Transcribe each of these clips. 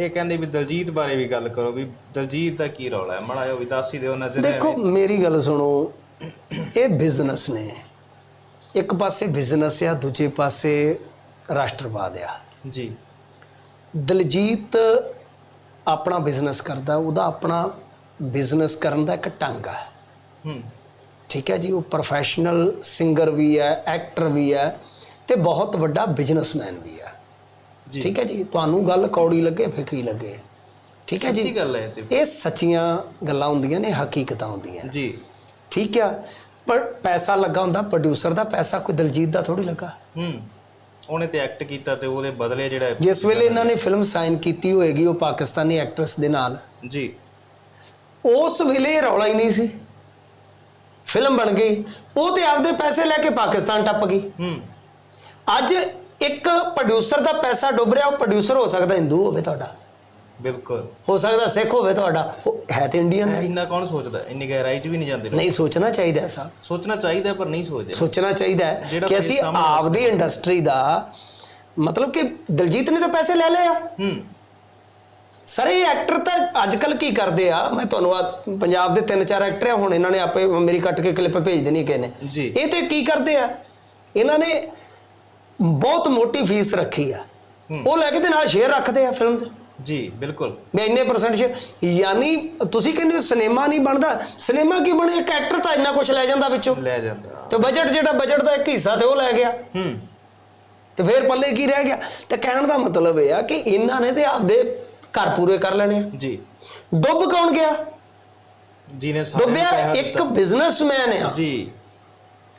ਇਹ ਕਹਿੰਦੇ ਵੀ ਦਲਜੀਤ ਬਾਰੇ ਵੀ ਗੱਲ ਕਰੋ ਵੀ ਦਲਜੀਤ ਦਾ ਕੀ ਰੌਲਾ ਹੈ? ਮੜਾ ਉਹ ਵੀ ਦੱਸ ਹੀ ਦਿਓ ਨਜ਼ਰ ਦੇਖੋ ਮੇਰੀ ਗੱਲ ਸੁਣੋ ਇਹ ਬਿਜ਼ਨਸ ਨੇ। ਇੱਕ ਪਾਸੇ ਬਿਜ਼ਨਸ ਆ ਦੂਜੇ ਪਾਸੇ ਰਾਸ਼ਟਰਵਾਦ ਆ। ਜੀ। ਦਲਜੀਤ ਆਪਣਾ ਬਿਜ਼ਨਸ ਕਰਦਾ ਉਹਦਾ ਆਪਣਾ ਬਿਜ਼ਨਸ ਕਰਨ ਦਾ ਇੱਕ ਢੰਗ ਆ। ਹੂੰ। ਠੀਕ ਹੈ ਜੀ ਉਹ ਪ੍ਰੋਫੈਸ਼ਨਲ ਸਿੰਗਰ ਵੀ ਹੈ ਐਕਟਰ ਵੀ ਹੈ ਤੇ ਬਹੁਤ ਵੱਡਾ ਬਿਜ਼ਨਸਮੈਨ ਵੀ ਹੈ। ਠੀਕ ਹੈ ਜੀ? ਤੁਹਾਨੂੰ ਗੱਲ ਕੌੜੀ ਲੱਗੇ ਫਿੱਕੀ ਲੱਗੇ? ਠੀਕ ਹੈ ਸੱਚੀ ਜੀ ਗੱਲ ਹੈ ਤੇ। ਇਹ ਸੱਚੀਆਂ ਗੱਲਾਂ ਹੁੰਦੀਆਂ ਨੇ ਹਕੀਕਤਾਂ ਹੁੰਦੀਆਂ ਜੀ। ਠੀਕ ਆ? ਪਰ ਪੈਸਾ ਲੱਗਾ ਹੁੰਦਾ ਪ੍ਰੋਡਿਊਸਰ ਦਾ ਪੈਸਾ ਕੋਈ ਦਲਜੀਤ ਦਾ ਥੋੜੀ ਲੱਗਾ। ਹੂੰ। ਉਹਨੇ ਤੇ ਐਕਟ ਕੀਤਾ ਤੇ ਉਹਦੇ ਬਦਲੇ ਜਿਹੜਾ ਜਿਸ ਵੇਲੇ ਇਹਨਾਂ ਨੇ। ਫਿਲਮ ਸਾਈਨ ਕੀਤੀ ਹੋਏਗੀ ਉਹ ਪਾਕਿਸਤਾਨੀ ਐਕਟਰਸ ਦੇ ਨਾਲ। ਜੀ। ਉਸ ਵੇਲੇ ਰੌਲਾ ਹੀ ਨਹੀਂ ਸੀ। ਫਿਲਮ ਬਣ ਗਈ। ਉਹ ਤੇ ਆਪਦੇ ਪੈਸੇ ਲੈ ਕੇ ਪਾਕਿਸਤਾਨ ਟੱਪ ਗਈ। ਹੂੰ। ਅੱਜ ਇੱਕ ਪ੍ਰੋਡਿਊਸਰ ਦਾ ਪੈਸਾ ਡੁੱਬ ਰਿਹਾ ਉਹ ਪ੍ਰੋਡਿਊਸਰ ਹੋ ਸਕਦਾ ਹਿੰਦੂ ਹੋਵੇ ਤੁਹਾਡਾ। ਬਿਲਕੁਲ। ਹੋ ਸਕਦਾ ਸਿੱਖ ਹੋਵੇ ਤੁਹਾਡਾ। ਉਹ ਹੈ ਤੇ ਇੰਡੀਅਨ ਹੈ। ਇੰਨਾ ਕੌਣ ਸੋਚਦਾ? ਇੰਨੀ ਗਹਿਰਾਈ 'ਚ ਵੀ ਨਹੀਂ ਜਾਂਦੇ ਲੋਕ। ਨਹੀਂ ਸੋਚਣਾ ਚਾਹੀਦਾ ਸਾ ਸੋਚਣਾ ਚਾਹੀਦਾ ਪਰ ਨਹੀਂ ਸੋਚਦੇ। ਸੋਚਣਾ ਚਾਹੀਦਾ ਹੈ ਜਿਹੜਾ ਕਿ ਅਸੀਂ ਸਾਹਮਣੇ ਆਪਦੀ ਇੰਡਸਟਰੀ ਦਾ ਮਤਲਬ ਕਿ ਦਲਜੀਤ ਨੇ ਤਾਂ ਪੈਸੇ ਲੈ ਲਏ ਆ। ਹੂੰ। ਸਰ ਐਕਟਰ ਤਾਂ ਅੱਜ ਕੱਲ ਕੀ ਕਰਦੇ ਆ? ਮੈਂ ਤੁਹਾਨੂੰ ਆ ਪੰਜਾਬ ਦੇ ਤਿੰਨ ਚਾਰ ਐਕਟਰ ਆ ਹੁਣ ਇਹਨਾਂ ਨੇ ਆਪੇ ਮੇਰੀ ਕੱਟ ਕੇ ਕਲਿੱਪ ਭੇਜ ਦੇਣੀ ਕਿਸੇ ਨੇ। ਜੀ। ਇਹ ਤੇ ਕੀ ਕਰਦੇ ਆ? ਇਹਨਾਂ ਨੇ ਬਹੁਤ ਮੋਟੀ ਫੀਸ ਰੱਖੀ ਆ। ਉਹ ਲੈ ਕੇ ਤੇ ਨਾਲ ਸ਼ੇਅਰ ਰੱਖਦੇ ਆ ਫਿਲਮ ਦੇ। ਜੀ ਬਿਲਕੁਲ। ਮੈਂ ਇੰਨੇ ਪਰਸੈਂਟ ਸ਼ੇਅਰ ਯਾਨੀ ਤੁਸੀਂ ਕਹਿੰਦੇ ਹੋ ਸਿਨੇਮਾ ਨਹੀਂ ਬਣਦਾ। ਸਿਨੇਮਾ ਕੀ ਬਣੇ ਇੱਕ ਐਕਟਰ ਤਾਂ ਇੰਨਾ ਕੁਝ ਲੈ ਜਾਂਦਾ ਵਿੱਚੋਂ। ਲੈ ਜਾਂਦਾ। ਤੇ ਬਜਟ ਜਿਹੜਾ ਬਜਟ ਦਾ ਇੱਕ ਹਿੱਸਾ ਤੇ ਉਹ ਲੈ ਗਿਆ। ਹੂੰ। ਤੇ ਫੇਰ ਪੱਲੇ ਕੀ ਰਹਿ ਗਿਆ? ਤੇ ਕਹਿਣ ਦਾ ਮਤਲਬ ਇਹ ਆ ਕਿ ਇਹਨਾਂ ਨੇ ਤੇ ਆਪਦੇ ਘਰ ਪੂਰੇ ਕਰ ਲੈਣੇ ਆ। ਜੀ। ਡੁੱਬ ਕੌਣ ਗਿਆ? ਜਿਹਨੇ ਸਾਰਿਆਂ ਨੂੰ ਡੁੱਬਿਆ ਇੱਕ। ਬਿਜ਼ਨਸਮੈਨ ਆ। ਜੀ।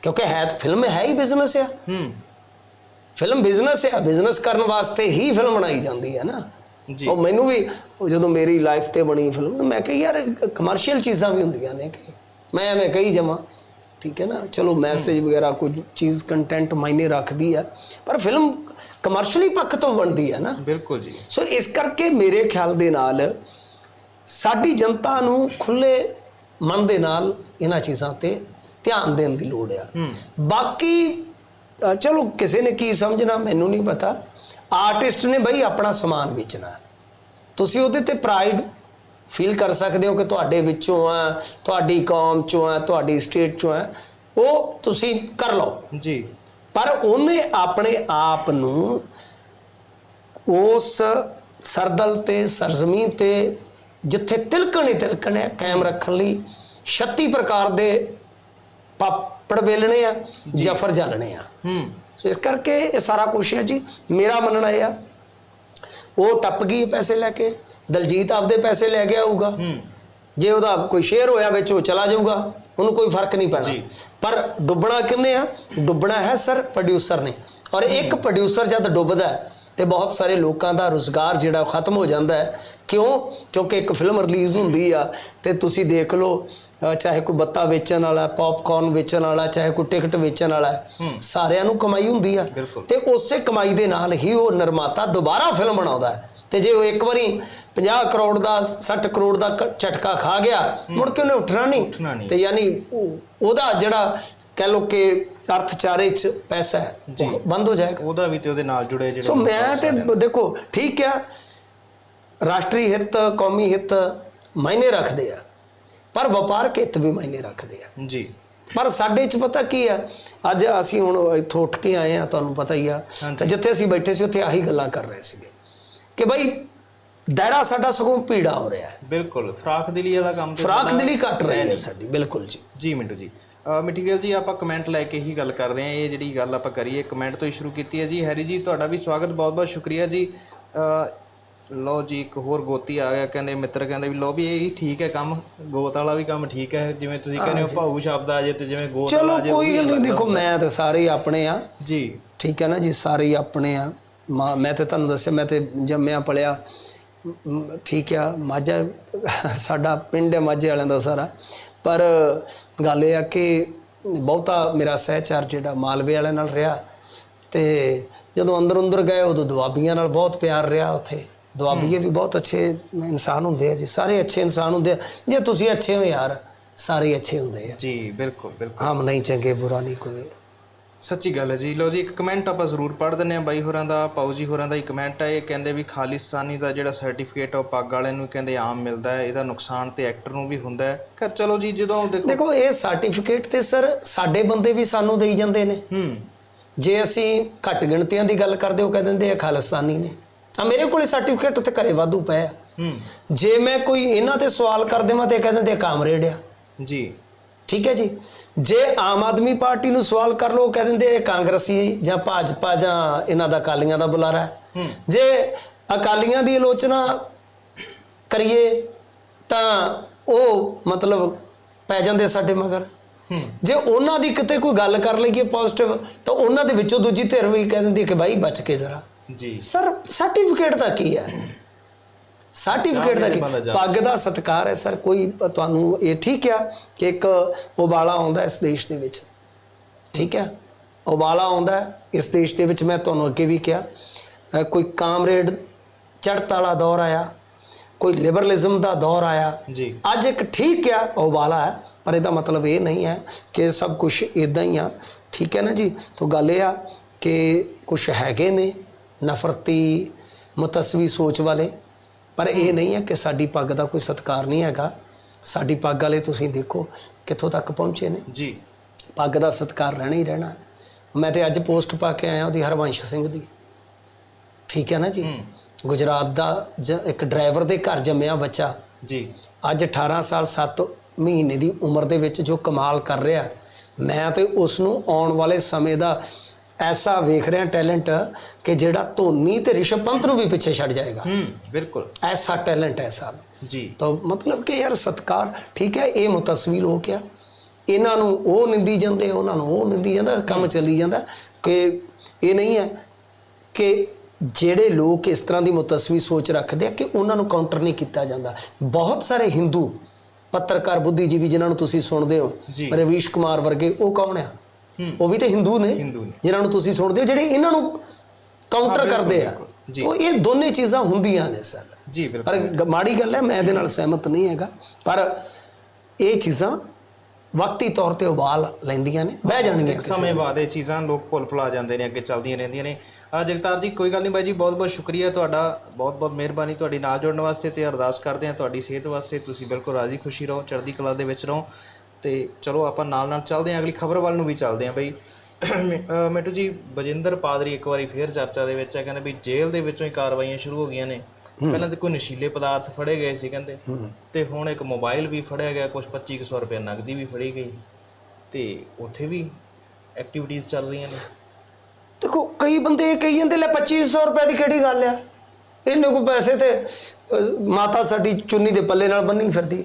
ਕਿਉਂਕਿ ਹੈ ਫਿਲਮ ਹੈ ਹੀ ਬਿਜ਼ਨਸ ਆ। ਹੂੰ। ਫਿਲਮ ਬਿਜ਼ਨਸ ਆ ਬਿਜ਼ਨਸ ਕਰਨ ਵਾਸਤੇ ਹੀ ਫਿਲਮ ਬਣਾਈ ਜਾਂਦੀ ਹੈ ਨਾ। ਜੀ। ਉਹ ਮੈਨੂੰ ਵੀ ਜਦੋਂ ਮੇਰੀ ਲਾਈਫ ਤੇ ਬਣੀ ਫਿਲਮ ਮੈਂ ਕਿਹਾ ਯਾਰ ਕਮਰਸ਼ੀਅਲ ਚੀਜ਼ਾਂ ਵੀ ਹੁੰਦੀਆਂ ਨੇ ਕਿ। ਮੈਂ ਐਵੇਂ ਕਹੀ ਜਮਾ ਠੀਕ ਹੈ ਨਾ? ਚਲੋ ਮੈਸੇਜ ਵਗੈਰਾ ਕੁਝ ਚੀਜ਼ ਕੰਟੈਂਟ ਮਾਇਨੇ ਰੱਖਦੀ ਆ ਪਰ ਫਿਲਮ ਕਮਰਸ਼ੀਅਲੀ ਪੱਖ ਤੋਂ ਬਣਦੀ ਹੈ ਨਾ। ਬਿਲਕੁਲ ਜੀ। ਸੋ ਇਸ ਕਰਕੇ ਮੇਰੇ ਖਿਆਲ ਦੇ ਨਾਲ ਸਾਡੀ ਜਨਤਾ ਨੂੰ ਖੁੱਲੇ ਮਨ ਦੇ ਨਾਲ ਇਹਨਾਂ ਚੀਜ਼ਾਂ ਤੇ ਧਿਆਨ ਦੇਣ ਦੀ ਲੋੜ ਆ। ਹੂੰ। ਬਾਕੀ ਅ, ਚਲੋ ਕਿਸੇ ਨੇ ਕੀ ਸਮਝਣਾ ਮੈਨੂੰ ਨਹੀਂ ਪਤਾ। ਆਰਟਿਸਟ ਨੇ ਬਈ ਆਪਣਾ ਸਮਾਨ ਵੇਚਣਾ। ਹੈ। ਤੁਸੀਂ ਉਹਦੇ ਤੇ ਪ੍ਰਾਈਡ ਫੀਲ ਕਰ ਸਕਦੇ ਹੋ ਕਿ ਤੁਹਾਡੇ ਵਿੱਚੋਂ ਆ ਤੁਹਾਡੀ ਕੌਮ ਚੋਂ ਆ ਤੁਹਾਡੀ ਸਟੇਟ ਚੋਂ ਆ। ਉਹ ਤੁਸੀਂ ਕਰ ਲਓ। ਜੀ। ਪਰ ਉਹਨੇ ਆਪਣੇ ਆਪ ਨੂੰ ਉਸ ਸਰਦਲ ਤੇ ਸਰਜ਼ਮੀਨ ਤੇ ਜਿੱਥੇ ਤਿਲਕਣ ਹੀ ਤਿਲਕਣ ਹੈ ਕਾਇਮ ਰੱਖਣ ਲਈ 36 ਪ੍ਰਕਾਰ ਦੇ ਪਾਪੜ ਵੇਲਣੇ ਆ ਜਫਰ ਜਾਲਣੇ ਆ। ਹੂੰ। ਸੋ ਇਸ ਕਰਕੇ ਇਹ ਸਾਰਾ ਕੁਛ ਹੈ ਜੀ। ਮੇਰਾ ਮੰਨਣਾ ਇਹ ਆ ਉਹ ਟੱਪ ਗਈ ਪੈਸੇ ਲੈ ਕੇ ਦਲਜੀਤ ਆਪਦੇ ਪੈਸੇ ਲੈ ਗਿਆ ਹੋਊਗਾ ਹੂੰ। ਜੇ ਉਹਦਾ ਕੋਈ ਸ਼ੇਅਰ ਹੋਇਆ ਵਿੱਚ ਉਹ ਚਲਾ ਜਾਊਗਾ। ਉਹਨੂੰ ਕੋਈ ਫ਼ਰਕ ਨਹੀਂ ਪੈਣਾ। ਪਰ ਡੁੱਬਣਾ ਕਿੰਨੇ ਆ? ਡੁੱਬਣਾ ਹੈ ਸਰ ਪ੍ਰੋਡਿਊਸਰ ਨੇ। ਔਰ ਇੱਕ ਪ੍ਰੋਡਿਊਸਰ ਜਦ ਡੁੱਬਦਾ ਤੇ ਬਹੁਤ ਸਾਰੇ ਲੋਕਾਂ ਦਾ ਰੋਜ਼ਗਾਰ ਜਿਹੜਾ ਖਤਮ ਹੋ ਜਾਂਦਾ ਹੈ। ਕਿਉਂ? ਕਿਉਂਕਿ ਇੱਕ ਫਿਲਮ ਰਿਲੀਜ਼ ਹੁੰਦੀ ਆ ਤੇ ਤੁਸੀਂ ਦੇਖ ਲਓ ਚਾਹੇ ਕੋਈ ਬੱਤਾ ਵੇਚਣ ਵਾਲਾ ਪੌਪਕਾਰਨ ਵੇਚਣ ਵਾਲਾ ਚਾਹੇ ਕੋਈ ਟਿਕਟ ਵੇਚਣ ਵਾਲਾ ਸਾਰਿਆਂ ਨੂੰ ਕਮਾਈ ਹੁੰਦੀ ਆ। ਤੇ ਉਸੇ ਕਮਾਈ ਦੇ ਨਾਲ ਹੀ ਉਹ ਨਿਰਮਾਤਾ ਦੁਬਾਰਾ ਫਿਲਮ ਬਣਾਉਂਦਾ ਹੈ। ਤੇ ਜੇ ਉਹ ਇੱਕ ਵਾਰੀ 50 ਕਰੋੜ ਦਾ 60 ਕਰੋੜ ਦਾ ਝਟਕਾ ਖਾ ਗਿਆ ਮੁੜ ਕੇ ਉਹਨੇ ਉੱਠਣਾ ਨਹੀਂ। ਤੇ ਯਾਨੀ ਉਹ- ਉਹਦਾ ਜਿਹੜਾ ਕਹਿ ਲੋ ਕਿ ਅਰਥਚਾਰੇ ਚ ਪੈਸਾ ਹੈ ਬੰਦ ਹੋ ਜਾਏਗਾ। ਉਹਦਾ ਵੀ ਤੇ ਉਹਦੇ ਨਾਲ ਜੁੜੇ ਜਿਹੜੇ ਸੋ ਮੈਂ ਤੇ ਦੇਖੋ ਠੀਕ ਆ ਰਾਸ਼ਟਰੀ ਹਿੱਤ ਕੌਮੀ ਹਿੱਤ ਮਾਇਨੇ ਰੱਖਦੇ ਆ। ਪਰ ਵਪਾਰਕ ਹਿੱਤ ਵੀ ਮਾਇਨੇ ਰੱਖਦੇ ਆ। ਜੀ। ਪਰ ਸਾਡੇ ਚ ਪਤਾ ਕੀ ਆ ਅੱਜ ਅਸੀਂ ਹੁਣ ਇੱਥੋਂ ਉੱਠ ਕੇ ਆਏ ਆ ਤੁਹਾਨੂੰ ਪਤਾ ਹੀ ਆ। ਤੇ ਜਿੱਥੇ ਅਸੀਂ ਬੈਠੇ ਸੀ ਉੱਥੇ ਆਹੀ ਗੱਲਾਂ ਕਰ ਰਹੇ ਸੀਗੇ ਕਿ ਭਾਈ ਦਾਇਰਾ ਸਾਡਾ ਸਗੋਂ ਪੀੜਾ ਹੋ ਰਿਹਾ ਹੈ। ਬਿਲਕੁਲ ਫਰਾਖ ਦਿਲੀ ਵਾਲਾ ਕੰਮ ਤੇ ਫਰਾਕ ਸਾਡਾ ਦਿਲੀ ਘਟ ਰਹੀ ਨਹੀਂ। ਸਾਡੀ ਬਿਲਕੁਲ ਜੀ। ਜੀ ਮਿੰਟੂ ਜੀ। ਅ, ਮਿੱਠੀ ਗੱਲ ਜੀ ਆਪਾਂ ਕਮੈਂਟ ਲੈ ਕੇ ਹੀ ਗੱਲ ਕਰਦੇ ਹਾਂ ਇਹ ਜਿਹੜੀ ਗੱਲ ਆਪਾਂ ਕਰੀਏ ਕਮੈਂਟ ਤੋਂ ਹੀ ਸ਼ੁਰੂ ਕੀਤੀ ਹੈ ਜੀ। ਹੈਰੀ ਜੀ ਤੁਹਾਡਾ ਵੀ ਸਵਾਗਤ ਬਹੁਤ ਬਹੁਤ ਸ਼ੁਕਰੀਆ ਜੀ। ਲਓ ਜੀ ਇੱਕ ਹੋਰ ਗੋਤੀ ਆ ਗਿਆ ਕਹਿੰਦੇ ਮਿੱਤਰ ਕਹਿੰਦੇ ਵੀ ਲਓ ਵੀ ਇਹ ਠੀਕ ਹੈ ਕੰਮ ਗੋਤ ਵਾਲਾ ਵੀ ਕੰਮ ਠੀਕ ਹੈ ਜਿਵੇਂ ਤੁਸੀਂ ਕਹਿੰਦੇ ਹੋ ਭਾਊ ਸ਼ਬਦ ਆ ਜੇ ਤੇ ਜਿਵੇਂ ਗੋਤ ਵਾਲਾ ਚਲੋ ਆ ਜੇ ਉਹ ਕੋਈ ਗੱਲ ਨਹੀਂ ਦੇਖੋ ਮੈਂ ਤਾਂ ਸਾਰੇ ਹੀ ਆਪਣੇ ਆ। ਜੀ। ਠੀਕ ਹੈ ਨਾ ਜੀ ਸਾਰੇ ਹੀ ਆਪਣੇ ਆ। ਮਾਂ ਮੈਂ ਤੇ ਤੁਹਾਨੂੰ ਦੱਸਿਆ ਮੈਂ ਤੇ ਜੰਮਿਆ ਪਲਿਆ ਠੀਕ ਆ ਮਾਝਾ ਸਾਡਾ ਪਿੰਡ ਹੈ ਮਾਝੇ ਵਾਲਿਆਂ ਦਾ ਸਾਰਾ। ਪਰ ਗੱਲ ਇਹ ਆ ਕਿ ਬਹੁਤਾ ਮੇਰਾ ਸਹਿਚਾਰ ਜਿਹੜਾ ਮਾਲਵੇ ਵਾਲਿਆਂ ਨਾਲ ਰਿਹਾ ਤੇ ਜਦੋਂ ਅੰਦਰ ਅੰਦਰ ਗਏ ਉਦੋਂ ਦੁਆਬੀਆਂ ਨਾਲ ਬਹੁਤ ਪਿਆਰ ਰਿਹਾ ਉੱਥੇ। ਦੁਆਬੀਏ ਵੀ ਬਹੁਤ ਅੱਛੇ ਇਨਸਾਨ ਹੁੰਦੇ ਆ ਜੀ ਸਾਰੇ ਅੱਛੇ ਇਨਸਾਨ ਹੁੰਦੇ ਆ। ਜੇ ਤੁਸੀਂ ਅੱਛੇ ਹੋ ਯਾਰ ਸਾਰੇ ਅੱਛੇ ਹੁੰਦੇ ਆ। ਜੀ ਬਿਲਕੁਲ ਬਿਲਕੁਲ। ਹਮ ਨਹੀਂ ਚੰਗੇ ਬੁਰਾ ਨਹੀਂ ਕੋਈ। ਸੱਚੀ ਗੱਲ ਹੈ ਜੀ। ਲੋ ਜੀ ਇੱਕ ਕਮੈਂਟ ਆਪਾਂ ਜ਼ਰੂਰ ਪੜ੍ਹ ਦਿੰਨੇ ਆ ਬਾਈ ਹੋਰਾਂ ਦਾ ਪਾਉ ਜੀ ਹੋਰਾਂ ਦਾ ਹੀ ਕਮੈਂਟ ਹੈ। ਇਹ ਕਹਿੰਦੇ ਵੀ ਖਾਲਿਸਤਾਨੀ ਦਾ ਜਿਹੜਾ ਸਰਟੀਫਿਕੇਟ ਉਹ ਪੱਗ ਵਾਲਿਆਂ ਨੂੰ ਕਹਿੰਦੇ ਆਮ ਮਿਲਦਾ ਹੈ। ਇਹਦਾ ਨੁਕਸਾਨ ਤੇ ਐਕਟਰ ਨੂੰ ਵੀ ਹੁੰਦਾ ਹੈ। ਕਰ ਚਲੋ ਜੀ ਜਦੋਂ ਦੇਖੋ ਦੇਖੋ ਇਹ ਸਰਟੀਫਿਕੇਟ ਤੇ ਸਰ ਸਾਡੇ ਬੰਦੇ ਵੀ ਸਾਨੂੰ ਦੇਈ ਜਾਂਦੇ ਨੇ। ਹੂੰ। ਜੇ ਅਸੀਂ ਘੱਟ ਗਿਣਤੀਆਂ ਦੀ ਗੱਲ ਕਰਦੇ ਉਹ ਕਹਿ ਦਿੰਦੇ ਆ ਖਾਲਿਸਤਾਨੀ ਨੇ। ਆ ਮੇਰੇ ਕੋਲੇ ਸਰਟੀਫਿਕੇਟ ਉੱਤੇ ਘਰੇ ਵਾਧੂ ਪਏ ਆ। ਹੂੰ। ਜੇ ਮੈਂ ਕੋਈ ਇਹਨਾਂ ਤੇ ਸਵਾਲ ਕਰ ਦੇਵਾਂ ਤੇ ਇਹ ਕਹਿ ਦਿੰਦੇ ਆ ਕਾਮਰੇਡ ਆ। ਜੀ। ਠੀਕ ਹੈ ਜੀ? ਜੇ ਆਮ ਆਦਮੀ ਪਾਰਟੀ ਨੂੰ ਸਵਾਲ ਕਰ ਉਹ ਕਹਿ ਦਿੰਦੇ ਇਹ ਕਾਂਗਰਸੀ ਜਾਂ ਭਾਜਪਾ ਜਾਂ ਇਹਨਾਂ ਦਾ ਅਕਾਲੀਆਂ ਦਾ ਬੁਲਾਰਾ ਹੈ। ਜੇ ਅਕਾਲੀਆਂ ਦੀ ਆਲੋਚਨਾ ਕਰੀਏ ਤਾਂ ਉਹ ਮਤਲਬ ਪੈ ਜਾਂਦੇ ਸਾਡੇ ਮਗਰ। ਜੇ ਉਹਨਾਂ ਦੀ ਕਿਤੇ ਕੋਈ ਗੱਲ ਕਰ ਲਈਏ ਪੋਜ਼ਿਟਿਵ ਤਾਂ ਉਹਨਾਂ ਦੇ ਵਿੱਚੋਂ ਦੂਜੀ ਧਿਰ ਵੀ ਕਹਿ ਦਿੰਦੀ ਕਿ ਭਾਈ ਬਚ ਕੇ ਜ਼ਰਾ। ਜੀ। ਸਰ ਸਰਟੀਫਿਕੇਟ ਦਾ ਕੀ ਹੈ? ਸਰਟੀਫਿਕੇਟ ਦਾ ਕੀ? ਪੱਗ ਦਾ ਸਤਕਾਰ ਹੈ ਸਰ ਕੋਈ ਤੁਹਾਨੂੰ ਇਹ ਠੀਕ ਆ ਕਿ ਇੱਕ ਉਬਾਲਾ ਆਉਂਦਾ ਇਸ ਦੇਸ਼ ਦੇ ਵਿੱਚ? ਠੀਕ ਹੈ? ਉਬਾਲਾ ਆਉਂਦਾ ਇਸ ਦੇਸ਼ ਦੇ ਵਿੱਚ ਮੈਂ ਤੁਹਾਨੂੰ ਅੱਗੇ ਵੀ ਕਿਹਾ ਕੋਈ ਕਾਮਰੇਡ ਚੜ੍ਹਤ ਵਾਲਾ ਦੌਰ ਆਇਆ ਕੋਈ ਲਿਬਰਲਿਜ਼ਮ ਦਾ ਦੌਰ ਆਇਆ। ਜੀ। ਅੱਜ ਇੱਕ ਠੀਕ ਆ ਉਬਾਲਾ ਹੈ ਪਰ ਇਹਦਾ ਮਤਲਬ ਇਹ ਨਹੀਂ ਹੈ ਕਿ ਸਭ ਕੁਝ ਇਦਾਂ ਹੀ ਆ। ਠੀਕ ਹੈ ਨਾ ਜੀ? ਤਾਂ ਗੱਲ ਇਹ ਆ ਕਿ ਕੁਝ ਹੈਗੇ ਨੇ ਨਫ਼ਰਤੀ ਮੁਤਸਵੀ ਸੋਚ ਵਾਲੇ। ਪਰ ਇਹ ਨਹੀਂ ਹੈ ਕਿ ਸਾਡੀ ਪੱਗ ਦਾ ਕੋਈ ਸਤਿਕਾਰ ਨਹੀਂ ਹੈਗਾ। ਸਾਡੀ ਪੱਗ ਵਾਲੇ ਤੁਸੀਂ ਦੇਖੋ ਕਿੱਥੋਂ ਤੱਕ ਪਹੁੰਚੇ ਨੇ। ਜੀ। ਪੱਗ ਦਾ ਸਤਿਕਾਰ ਰਹਿਣਾ ਹੀ ਰਹਿਣਾ। ਮੈਂ ਤੇ ਅੱਜ ਪੋਸਟ ਪਾ ਕੇ ਆਇਆ ਉਹਦੀ ਹਰਵੰਸ਼ ਸਿੰਘ ਦੀ। ਠੀਕ ਹੈ ਨਾ ਜੀ? ਗੁਜਰਾਤ ਦਾ ਇੱਕ ਡਰਾਈਵਰ ਦੇ ਘਰ ਜੰਮਿਆ ਬੱਚਾ। ਜੀ। ਅੱਜ 18 ਸਾਲ 7 ਮਹੀਨੇ ਦੀ ਉਮਰ ਦੇ ਵਿੱਚ ਜੋ ਕਮਾਲ ਕਰ ਰਿਹਾ। ਮੈਂ ਤੇ ਉਸ ਨੂੰ ਆਉਣ ਵਾਲੇ ਸਮੇਂ ਦਾ ਐਸਾ ਵੇਖ ਰਿਹਾ ਟੈਲੈਂਟ ਕਿ ਜਿਹੜਾ ਧੋਨੀ ਤੇ ਰਿਸ਼ਭ ਪੰਤ ਨੂੰ ਵੀ ਪਿੱਛੇ ਛੱਡ ਜਾਏਗਾ। ਹੂੰ ਬਿਲਕੁਲ। ਐਸਾ ਟੈਲੈਂਟ ਹੈ ਸਾਹਿਬ ਜੀ। ਤਾਂ ਮਤਲਬ ਕਿ ਯਾਰ ਸਤਕਾਰ ਠੀਕ ਹੈ ਇਹ ਮੁਤਸਵੀ ਲੋਕ ਆ ਇਹਨਾਂ ਨੂੰ ਉਹ ਨਿੰਦੀ ਜਾਂਦੇ ਉਹਨਾਂ ਨੂੰ ਉਹ ਨਿੰਦੀ ਜਾਂਦਾ ਕੰਮ ਚੱਲੀ ਜਾਂਦਾ ਕਿ ਇਹ ਨਹੀਂ ਹੈ ਕਿ ਜਿਹੜੇ ਲੋਕ ਇਸ ਤਰ੍ਹਾਂ ਦੀ ਮੁਤਸਵੀ ਸੋਚ ਰੱਖਦੇ ਆ ਕਿ ਉਹਨਾਂ ਨੂੰ ਕਾਊਂਟਰ ਨਹੀਂ ਕੀਤਾ ਜਾਂਦਾ। ਬਹੁਤ ਸਾਰੇ ਹਿੰਦੂ ਪੱਤਰਕਾਰ ਬੁੱਧੀਜੀਵੀ ਜਿਨ੍ਹਾਂ ਨੂੰ ਤੁਸੀਂ ਸੁਣਦੇ ਹੋ। ਰਵੀਸ਼ ਕੁਮਾਰ ਵਰਗੇ ਉਹ ਕੌਣ ਆ? ਉਹ ਵੀ ਤੇ ਹਿੰਦੂ ਨੇ। ਜਿਨ੍ਹਾਂ ਨੂੰ ਤੁਸੀਂ ਸੁਣਦੇ ਹੋ ਜਿਹੜੇ ਇਹਨਾਂ ਨੂੰ ਕਾਊਂਟਰ ਕਰਦੇ ਆ। ਉਹ ਇਹ ਦੋਨੇ ਚੀਜ਼ਾਂ ਹੁੰਦੀਆਂ ਨੇ ਸਰ। ਜੀ ਬਿਲਕੁਲ। ਪਰ ਮਾੜੀ ਗੱਲ ਹੈ ਮੈਂ ਇਹਦੇ ਨਾਲ ਸਹਿਮਤ ਨਹੀਂ ਹੈਗਾ। ਪਰ ਇਹ ਚੀਜ਼ਾਂ ਵਕਤੀ ਤੌਰ ਤੇ ਉਬਾਲ ਲੈਂਦੀਆਂ ਨੇ ਬਹਿ ਜਾਣਗੀਆਂ ਸਮੇਂ ਬਾਅਦ ਇਹ ਚੀਜ਼ਾਂ ਲੋਕ ਭੁੱਲ ਭੁਲਾ ਜਾਂਦੇ ਨੇ ਅੱਗੇ ਚੱਲਦੀਆਂ ਰਹਿੰਦੀਆਂ ਨੇ। ਆ ਜਗਤਾਰ ਜੀ ਕੋਈ ਗੱਲ ਨਹੀਂ ਬਾਈ ਜੀ ਬਹੁਤ ਬਹੁਤ ਸ਼ੁਕਰੀਆ ਤੁਹਾਡਾ ਬਹੁਤ ਬਹੁਤ ਮਿਹਰਬਾਨੀ ਤੁਹਾਡੀ ਨਾਲ ਜੁੜਨ ਵਾਸਤੇ ਤੇ ਅਰਦਾਸ ਕਰਦੇ ਹਾਂ ਤੁਹਾਡੀ ਸਿਹਤ ਵਾਸਤੇ ਤੁਸੀਂ ਬਿਲਕੁਲ ਰਾਜ਼ੀ ਖੁਸ਼ੀ ਰਹੋ ਚੜ੍ਹਦੀ ਕਲਾ ਦੇ ਵਿੱਚ ਰਹੋ। ਤੇ ਚਲੋ ਆਪਾਂ ਨਾਲ ਨਾਲ ਚੱਲਦੇ ਹਾਂ ਅਗਲੀ ਖਬਰ ਵੱਲ ਨੂੰ ਵੀ ਚੱਲਦੇ ਹਾਂ ਬਈ। ਮਿੱਟੂ ਜੀ ਬਜਿੰਦਰ ਪਾਦਰੀ ਇੱਕ ਵਾਰੀ ਫੇਰ ਚਰਚਾ ਦੇ ਵਿੱਚ ਹੈ ਕਹਿੰਦੇ ਵੀ ਜੇਲ੍ਹ ਦੇ ਵਿੱਚੋਂ ਹੀ ਕਾਰਵਾਈਆਂ ਸ਼ੁਰੂ ਹੋ ਗਈਆਂ ਨੇ। ਪਹਿਲਾਂ ਤੇ ਕੋਈ ਨਸ਼ੀਲੇ ਪਦਾਰਥ ਫੜੇ ਗਏ ਸੀ ਕਹਿੰਦੇ। ਤੇ ਹੁਣ ਇੱਕ ਮੋਬਾਈਲ ਵੀ ਫੜਿਆ ਗਿਆ ਕੁਝ 2500 ਰੁਪਏ ਨਗਦੀ ਵੀ ਫੜੀ ਗਈ। ਤੇ ਉੱਥੇ ਵੀ ਐਕਟੀਵਿਟੀਜ਼ ਚੱਲ ਰਹੀਆਂ ਨੇ। ਦੇਖੋ ਕਈ ਬੰਦੇ ਇਹ ਕਹੀ ਜਾਂਦੇ ਲੈ 2500 ਰੁਪਏ ਦੀ ਕਿਹੜੀ ਗੱਲ ਆ? ਇਹਨੇ ਕੋ ਪੈਸੇ ਤੇ ਮਾਤਾ ਸਾਡੀ ਚੁੰਨੀ ਦੇ ਪੱਲੇ ਨਾਲ ਬੰਨੀ ਫਿਰਦੀ।